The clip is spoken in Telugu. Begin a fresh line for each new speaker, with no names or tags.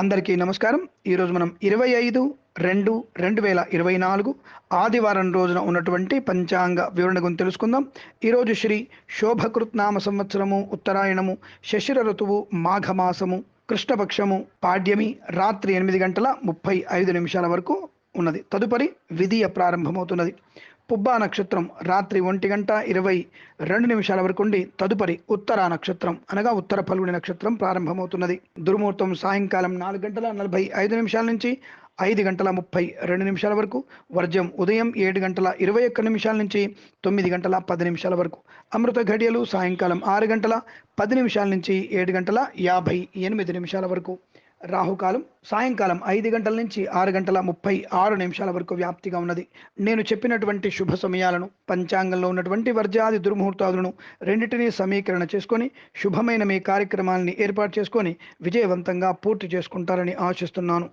అందరికీ నమస్కారం. ఈరోజు మనం ఇరవై ఐదు రెండు రెండు వేల ఇరవై నాలుగు ఆదివారం రోజున ఉన్నటువంటి పంచాంగ వివరణ గురించి తెలుసుకుందాం. ఈరోజు శ్రీ శోభకృత్నామ సంవత్సరము ఉత్తరాయణము శశిర ఋతువు మాఘమాసము కృష్ణపక్షము పాడ్యమి రాత్రి ఎనిమిది గంటల ముప్పై ఐదు నిమిషాల వరకు ఉన్నది. తదుపరి విధియ ప్రారంభమవుతున్నది. పుబ్బా నక్షత్రం రాత్రి ఒంటి గంట ఇరవై రెండు నిమిషాల వరకు ఉండి తదుపరి ఉత్తర నక్షత్రం అనగా ఉత్తర పల్గుడి నక్షత్రం ప్రారంభమవుతున్నది. దుర్ముహూర్తం సాయంకాలం నాలుగు గంటల నలభై ఐదు నిమిషాల నుంచి ఐదు గంటల ముప్పై రెండు నిమిషాల వరకు వర్జం ఉదయం ఏడు గంటల ఇరవై ఒక్క నిమిషాల నుంచి తొమ్మిది గంటల పది నిమిషాల వరకు అమృత ఘడియలు సాయంకాలం ఆరు గంటల పది నిమిషాల నుంచి ఏడు గంటల యాభై ఎనిమిది నిమిషాల వరకు. రాహుకాలం సాయంకాలం ఐదు గంటల నుంచి ఆరు గంటల ముప్పై ఆరు నిమిషాల వరకు వ్యాప్తిగా ఉన్నది. నేను చెప్పినటువంటి శుభ సమయాలను పంచాంగంలో ఉన్నటువంటి వర్జాది దుర్ముహూర్తాదులను రెండింటినీ సమీకరణ చేసుకొని శుభమైన మీ కార్యక్రమాన్ని ఏర్పాటు చేసుకొని విజయవంతంగా పూర్తి చేసుకుంటారని ఆశిస్తున్నాను.